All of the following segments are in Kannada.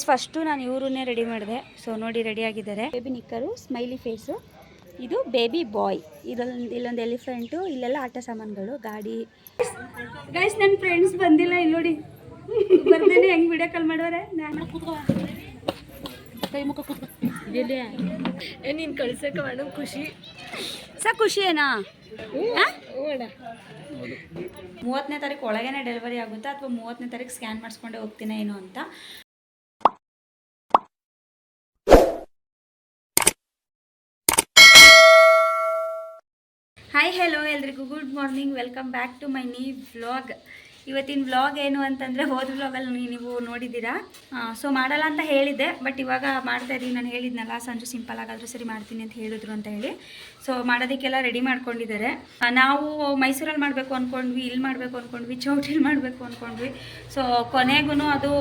ಫಸ್ಟು ನಾನು ಇವ್ರನ್ನೇ ರೆಡಿ ಮಾಡಿದೆ. ಸೊ ನೋಡಿ ರೆಡಿ ಆಗಿದ್ದಾರೆ. ಬೇಬಿ ನಿಕ್ಕರು ಸ್ಮೈಲಿ ಫೇಸು ಇದು ಬೇಬಿ ಬಾಯ್ ಇದೊಂದು ಇಲ್ಲೊಂದು ಎಲಿಫೆಂಟು ಇಲ್ಲೆಲ್ಲ ಆಟ ಸಾಮಾನುಗಳು ಗಾಡಿ. ಗೈಸ್ ನನ್ನ ಫ್ರೆಂಡ್ಸ್ ಬಂದಿಲ್ಲ ಇಲ್ಲಿ ನೋಡಿ. ಬರ್ದೇನೆ ಹೆಂಗೆ ವಿಡಿಯೋ ಕಾಲ್ ಮಾಡೋರೆ? ನಾನು. ಕೈ ಮುಖ ಕೂತ್ಕೊ. ನೀನು ಕಳ್ಸಕ್ಕೆ ಮೇಡಮ್ ಖುಷಿ. ಸಾ ಖುಷಿ ಏನಾ ಮೂವತ್ತನೇ ತಾರೀಕು ಒಳಗೇನೆ ಡೆಲಿವರಿ ಆಗುತ್ತಾ ಅಥವಾ ಮೂವತ್ತನೇ ತಾರೀಕು ಸ್ಕ್ಯಾನ್ ಮಾಡಿಸ್ಕೊಂಡೆ ಹೋಗ್ತೀನ ಏನು ಅಂತ. ಹಾಯ್ ಹಲೋ ಎಲ್ರಿಗೂ. Good morning welcome back to my ನೀ ವ್ಲಾಗ್ ಇವತ್ತಿನ ವ್ಲಾಗ್ ಏನು ಅಂತಂದರೆ ಹೋದ ವ್ಲಾಗಲ್ಲಿ ನೀವು ನೋಡಿದ್ದೀರಾ? ಸೊ ಮಾಡಲ್ಲ ಅಂತ ಹೇಳಿದ್ದೆ ಬಟ್ ಇವಾಗ ಮಾಡ್ತಾ ಇದ್ದೀನಿ. ನಾನು ಹೇಳಿದ್ನಲ್ಲ, ಸಂಜೆ ಸಿಂಪಲ್ ಆಗಾದರೂ ಸರಿ ಮಾಡ್ತೀನಿ ಅಂತ ಹೇಳಿದ್ರು ಅಂತ ಹೇಳಿ. ಸೊ ಮಾಡೋದಕ್ಕೆಲ್ಲ ರೆಡಿ ಮಾಡ್ಕೊಂಡಿದ್ದಾರೆ. ನಾವು ಮೈಸೂರಲ್ಲಿ ಮಾಡಬೇಕು ಅಂದ್ಕೊಂಡ್ವಿ ಇಲ್ಲಿ ಮಾಡಬೇಕು ಅಂದ್ಕೊಂಡ್ವಿ ಚೌಟಿಲಿ ಮಾಡಬೇಕು ಅಂದ್ಕೊಂಡ್ವಿ ಸೊ ಕೊನೆಗೂ ಅದು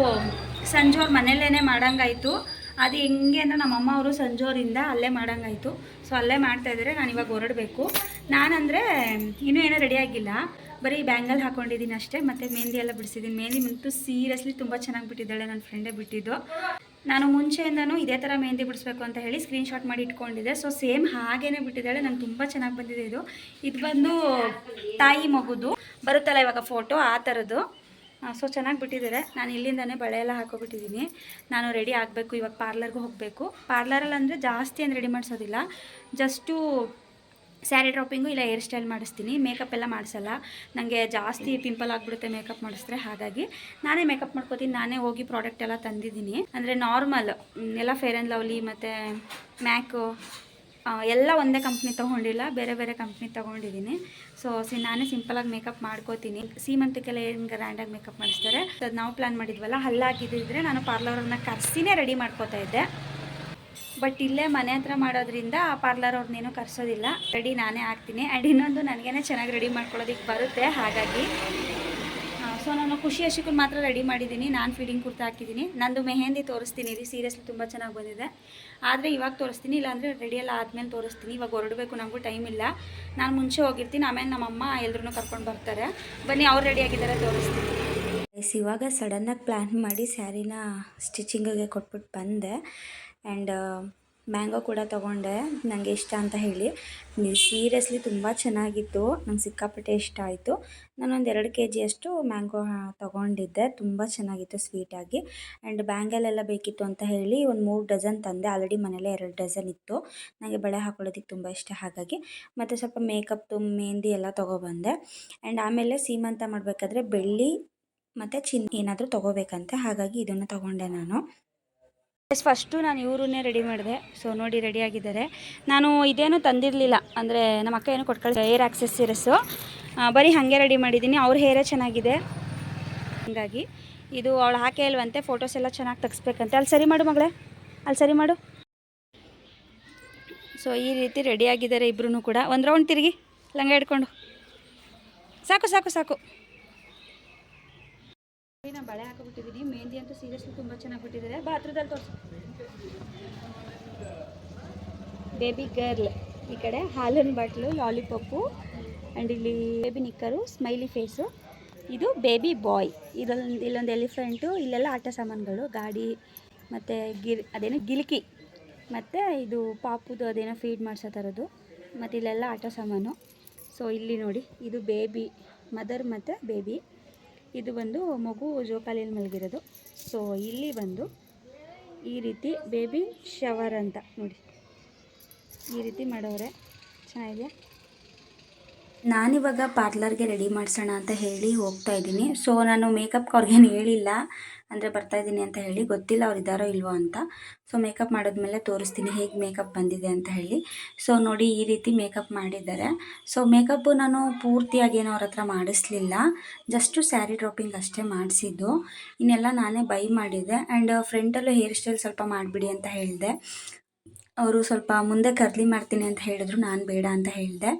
ಸಂಜೆ ಅವ್ರ ಮನೇಲೇ ಮಾಡಂಗಾಯಿತು. ಅದು ಹೆಂಗೆ ಅಂದರೆ ನಮ್ಮಮ್ಮ ಅವರು ಸಂಜೋರಿಂದ ಅಲ್ಲೇ ಮಾಡಂಗಾಯಿತು. ಸೊ ಅಲ್ಲೇ ಮಾಡ್ತಾ ಇದ್ದರೆ ನಾನು ಇವಾಗ ಹೊರಡಬೇಕು. ನಾನಂದರೆ ಇನ್ನೂ ಏನೂ ರೆಡಿ ಆಗಿಲ್ಲ. ಬರೀ ಬ್ಯಾಂಗಲ್ ಹಾಕೊಂಡಿದ್ದೀನಿ ಅಷ್ಟೇ. ಮತ್ತು ಮೆಹಂದಿ ಎಲ್ಲ ಬಿಡಿಸಿದ್ದೀನಿ ಮೆಹಂದಿ ಮಂತು ಸೀರಿಯಸ್ಲಿ ತುಂಬ ಚೆನ್ನಾಗಿ ಬಿಟ್ಟಿದ್ದಾಳೆ ನನ್ನ ಫ್ರೆಂಡೇ ಬಿಟ್ಟಿದ್ದು. ನಾನು ಮುಂಚೆಯಿಂದನೂ ಇದೇ ಥರ ಮೆಹಂದಿ ಬಿಡಿಸ್ಬೇಕು ಅಂತ ಹೇಳಿ ಸ್ಕ್ರೀನ್ಶಾಟ್ ಮಾಡಿ ಇಟ್ಕೊಂಡಿದ್ದೆ. ಸೊ ಸೇಮ್ ಹಾಗೇ ಬಿಟ್ಟಿದ್ದಾಳೆ. ನಂಗೆ ತುಂಬ ಚೆನ್ನಾಗಿ ಬಂದಿದೆ ಇದು. ಇದು ಬಂದು ತಾಯಿ ಮಗುದು. ಬರುತ್ತಲ್ಲ ಇವಾಗ ಫೋಟೋ ಆ ಥರದ್ದು ಸೊ ಚೆನ್ನಾಗಿ ಬಿಟ್ಟಿದ್ದಾರೆ. ನಾನು ಇಲ್ಲಿಂದನೇ ಬಳೆ ಎಲ್ಲ ಹಾಕೋಬಿಟ್ಟಿದ್ದೀನಿ. ನಾನು ರೆಡಿ ಆಗಬೇಕು, ಇವಾಗ ಪಾರ್ಲರ್ಗೆ ಹೋಗಬೇಕು. ಪಾರ್ಲರಲ್ಲಿ ಅಂದರೆ ಜಾಸ್ತಿ ಏನು ರೆಡಿ ಮಾಡಿಸೋದಿಲ್ಲ. ಜಸ್ಟು ಸ್ಯಾರಿ ಡ್ರಾಪಿಂಗು ಇಲ್ಲ ಹೇರ್ ಸ್ಟೈಲ್ ಮಾಡಿಸ್ತೀನಿ. ಮೇಕಪ್ ಎಲ್ಲ ಮಾಡಿಸಲ್ಲ. ನನಗೆ ಜಾಸ್ತಿ ಪಿಂಪಲ್ ಆಗಿಬಿಡುತ್ತೆ ಮೇಕಪ್ ಮಾಡಿಸಿದ್ರೆ, ಹಾಗಾಗಿ ನಾನೇ ಮೇಕಪ್ ಮಾಡ್ಕೋತೀನಿ. ನಾನೇ ಹೋಗಿ ಪ್ರಾಡಕ್ಟ್ ಎಲ್ಲ ತಂದಿದ್ದೀನಿ. ಅಂದರೆ ನಾರ್ಮಲ್ ಎಲ್ಲ ಫೇರ್ ಆ್ಯಂಡ್ ಲವ್ಲಿ ಮತ್ತು ಮ್ಯಾಕು ಎಲ್ಲ ಒಂದೇ ಕಂಪ್ನಿ ತೊಗೊಂಡಿಲ್ಲ, ಬೇರೆ ಬೇರೆ ಕಂಪ್ನಿ ತೊಗೊಂಡಿದ್ದೀನಿ. ಸೊ ಸಿ ನಾನೇ ಸಿಂಪಲಾಗಿ ಮೇಕಪ್ ಮಾಡ್ಕೋತೀನಿ. ಸೀಮಂತಕ್ಕೆಲ್ಲ ಏನು ಗ್ರ್ಯಾಂಡಾಗಿ ಮೇಕಪ್ ಮಾಡಿಸ್ತಾರೆ ಅದು ನಾವು ಪ್ಲ್ಯಾನ್ ಮಾಡಿದ್ವಲ್ಲ, ಹಲ್ಲಾಗಿದ್ದಿದ್ರೆ ನಾನು ಪಾರ್ಲರನ್ನ ಕರ್ಸಿನೇ ರೆಡಿ ಮಾಡ್ಕೋತಾ ಇದ್ದೆ. ಬಟ್ ಇಲ್ಲೇ ಮನೆ ಹತ್ರ ಮಾಡೋದ್ರಿಂದ ಆ ಪಾರ್ಲರ್ ಅವ್ರನ್ನೇನು ಕರ್ಸೋದಿಲ್ಲ. ರೆಡಿ ನಾನೇ ಆಗ್ತೀನಿ. ಆ್ಯಂಡ್ ಇನ್ನೊಂದು ನನಗೇನೆ ಚೆನ್ನಾಗಿ ರೆಡಿ ಮಾಡ್ಕೊಳ್ಳೋದಕ್ಕೆ ಬರುತ್ತೆ, ಹಾಗಾಗಿ. ಸೊ ನಾನು ಖುಷಿ ಅಶಿಕನ್ ಮಾತ್ರ ರೆಡಿ ಮಾಡಿದ್ದೀನಿ. ನಾನು ಫೀಡಿಂಗ್ ಕುರ್ತಾ ಹಾಕಿದ್ದೀನಿ. ನಂದು ಮೆಹೆಂದಿ ತೋರಿಸ್ತೀನಿ. ರೀ ಸೀರಿಯಸ್ಲಿ ತುಂಬ ಚೆನ್ನಾಗಿ ಬಂದಿದೆ. ಆದರೆ ಇವಾಗ ತೋರಿಸ್ತೀನಿ, ಇಲ್ಲಾಂದರೆ ರೆಡಿ ಎಲ್ಲ ಆದಮೇಲೆ ತೋರಿಸ್ತೀನಿ. ಇವಾಗ ಹೊರಡಬೇಕು ನನಗೂ ಟೈಮ್ ಇಲ್ಲ. ನಾನು ಮುಂಚೆ ಹೋಗಿರ್ತೀನಿ. ಆಮೇಲೆ ನಮ್ಮಮ್ಮ ಎಲ್ಲರೂ ಕರ್ಕೊಂಡು ಬರ್ತಾರೆ. ಬನ್ನಿ, ಅವ್ರು ರೆಡಿ ಆಗಿದ್ದಾರೆ, ತೋರಿಸ್ತೀನಿ. ಇವಾಗ ಸಡನ್ನಾಗಿ ಪ್ಲ್ಯಾನ್ ಮಾಡಿ ಸ್ಯಾರಿನ ಸ್ಟಿಚಿಂಗಿಗೆ ಕೊಟ್ಬಿಟ್ಟು ಬಂದೆ. ಆ್ಯಂಡ್ ಮ್ಯಾಂಗೋ ಕೂಡ ತೊಗೊಂಡೆ ನನಗೆ ಇಷ್ಟ ಅಂತ ಹೇಳಿ. ಸೀರಿಯಸ್ಲಿ ತುಂಬ ಚೆನ್ನಾಗಿತ್ತು, ನಂಗೆ ಸಿಕ್ಕಾಪಟ್ಟೆ ಇಷ್ಟ ಆಯಿತು. ನಾನೊಂದು ಎರಡು ಕೆ ಜಿಯಷ್ಟು ಮ್ಯಾಂಗೋ ತೊಗೊಂಡಿದ್ದೆ, ತುಂಬ ಚೆನ್ನಾಗಿತ್ತು ಸ್ವೀಟಾಗಿ. ಆ್ಯಂಡ್ ಬ್ಯಾಂಗಲ್ ಎಲ್ಲ ಬೇಕಿತ್ತು ಅಂತ ಹೇಳಿ ಒಂದು ಮೂರು ಡಜನ್ ತಂದೆ, ಆಲ್ರೆಡಿ ಮನೇಲೆ ಎರಡು ಡಜನ್ ಇತ್ತು. ನನಗೆ ಬಳೆ ಹಾಕೊಳ್ಳೋದಕ್ಕೆ ತುಂಬ ಇಷ್ಟ, ಹಾಗಾಗಿ. ಮತ್ತು ಸ್ವಲ್ಪ ಮೇಕಪ್ದು, ಮೆಹಂದಿ ಎಲ್ಲ ತೊಗೊಬಂದೆ. ಆ್ಯಂಡ್ ಆಮೇಲೆ ಸೀಮಂತ ಮಾಡಬೇಕಾದ್ರೆ ಬೆಳ್ಳಿ ಮತ್ತು ಚಿನ್ನ ಏನಾದರೂ ತೊಗೋಬೇಕಂತೆ, ಹಾಗಾಗಿ ಇದನ್ನು ತೊಗೊಂಡೆ ನಾನು. ಫಸ್ಟು ನಾನು ಇವ್ರನ್ನೇ ರೆಡಿ ಮಾಡಿದೆ. ಸೊ ನೋಡಿ ರೆಡಿ ಆಗಿದ್ದಾರೆ. ನಾನು ಇದೇನು ತಂದಿರಲಿಲ್ಲ. ಅಂದರೆ ನಮ್ಮ ಅಕ್ಕ ಏನು ಕೊಟ್ಟು ಕಳಿಸ ಏರ್ ಆಕ್ಸೆಸರೀಸು ಬರೀ ಹಾಗೆ ರೆಡಿ ಮಾಡಿದ್ದೀನಿ. ಅವ್ರ ಹೇರೇ ಚೆನ್ನಾಗಿದೆ. ಹಾಗಾಗಿ ಇದು ಅವಳು ಹಾಕೇ ಇಲ್ವಂತೆ. ಫೋಟೋಸ್ ಎಲ್ಲ ಚೆನ್ನಾಗಿ ತೆಗಿಸ್ಬೇಕಂತೆ. ಅಲ್ಲಿ ಸರಿ ಮಾಡು ಮಗಳೇ. ಅಲ್ಲಿ ಸರಿ ಮಾಡು. ಸೊ ಈ ರೀತಿ ರೆಡಿ ಆಗಿದ್ದಾರೆ ಇಬ್ಬರೂ ಕೂಡ. ಒಂದು ರೌಂಡ್ ತಿರುಗಿ. ಲಂಗ ಹಿಡ್ಕೊಂಡು. ಸಾಕು ಸಾಕು ಸಾಕು. ಬಳೆ ಹಾಕಿಬಿಟ್ಟಿದ್ದೀನಿ ಮೆಹಂದಿ ಅಂತೂ ಸೀರಿಯಸ್ಲಿ ತುಂಬ ಚೆನ್ನಾಗಿ ಬಿಟ್ಟಿದ್ದಾರೆ ಬಾತ್ರೂದಲ್ಲಿ ತೋರಿಸು. ಬೇಬಿ ಗರ್ಲ್ ಈ ಕಡೆ ಹಾಲಿನ ಬಾಟ್ಲು ಲಾಲಿಪಾಪು ಆ್ಯಂಡ್ ಇಲ್ಲಿ ಬೇಬಿ ನಿಕ್ಕರು ಸ್ಮೈಲಿ ಫೇಸು ಇದು ಬೇಬಿ ಬಾಯ್ ಇದೊಂದು ಇಲ್ಲೊಂದು ಎಲಿಫೆಂಟು ಇಲ್ಲೆಲ್ಲ ಆಟ ಸಾಮಾನುಗಳು, ಗಾಡಿ ಮತ್ತು ಗಿರ್, ಅದೇನು ಗಿಲ್ಕಿ. ಮತ್ತು ಇದು ಪಾಪುದು ಅದೇನೋ ಫೀಡ್ ಮಾಡ್ಸೋ ಥರದ್ದು. ಮತ್ತು ಇಲ್ಲೆಲ್ಲ ಆಟ ಸಾಮಾನು. ಸೊ ಇಲ್ಲಿ ನೋಡಿ, ಇದು ಬೇಬಿ ಮದರ್ ಮತ್ತು ಬೇಬಿ ಇದು ಬಂದು ಮಗು ಜೋಕಾಲಿಯಲ್ಲಿ ಮಲಗಿರೋದು. ಸೊ ಇಲ್ಲಿ ಬಂದು ಈ ರೀತಿ ಬೇಬಿ ಶವರ್ ಅಂತ ನೋಡಿ. ಈ ರೀತಿ ಮಾಡೋರೆ. ಚೆನ್ನಾಗಿದೆಯಾ? ನಾನಿವಾಗ ಪಾರ್ಲರ್ಗೆ ರೆಡಿ ಮಾಡಿಸೋಣ ಅಂತ ಹೇಳಿ ಹೋಗ್ತಾ ಇದ್ದೀನಿ. ಸೊ ನಾನು ಮೇಕಪ್ಗೆ ಅವ್ರಿಗೇನು ಹೇಳಿಲ್ಲ. ಅಂದರೆ ಬರ್ತಾ ಇದ್ದೀನಿ ಅಂತ ಹೇಳಿ, ಗೊತ್ತಿಲ್ಲ ಅವ್ರು ಇದ್ದಾರೋ ಇಲ್ವೋ ಅಂತ. ಸೊ ಮೇಕಪ್ ಮಾಡಿದ್ಮೇಲೆ ತೋರಿಸ್ತೀನಿ ಹೇಗೆ ಮೇಕಪ್ ಬಂದಿದೆ ಅಂತ ಹೇಳಿ. ಸೊ ನೋಡಿ ಈ ರೀತಿ ಮೇಕಪ್ ಮಾಡಿದ್ದಾರೆ. ಸೊ ಮೇಕಪ್ಪು ನಾನು ಪೂರ್ತಿಯಾಗಿ ಏನೋ ಅವ್ರ ಹತ್ರ ಮಾಡಿಸ್ಲಿಲ್ಲ. ಜಸ್ಟು ಸ್ಯಾರಿ ಡ್ರಾಪಿಂಗ್ ಅಷ್ಟೇ ಮಾಡಿಸಿದ್ದು. ಇನ್ನೆಲ್ಲ ನಾನೇ ಬೈ ಮಾಡಿದೆ. ಆ್ಯಂಡ್ ಫ್ರೆಂಟಲ್ಲೂ ಹೇರ್ ಸ್ಟೈಲ್ ಸ್ವಲ್ಪ ಮಾಡಿಬಿಡಿ ಅಂತ ಹೇಳಿದೆ. ಅವರು ಸ್ವಲ್ಪ ಮುಂದೆ ಕರ್ಲಿ ಮಾಡ್ತೀನಿ ಅಂತ ಹೇಳಿದ್ರು, ನಾನು ಬೇಡ ಅಂತ ಹೇಳಿದೆ.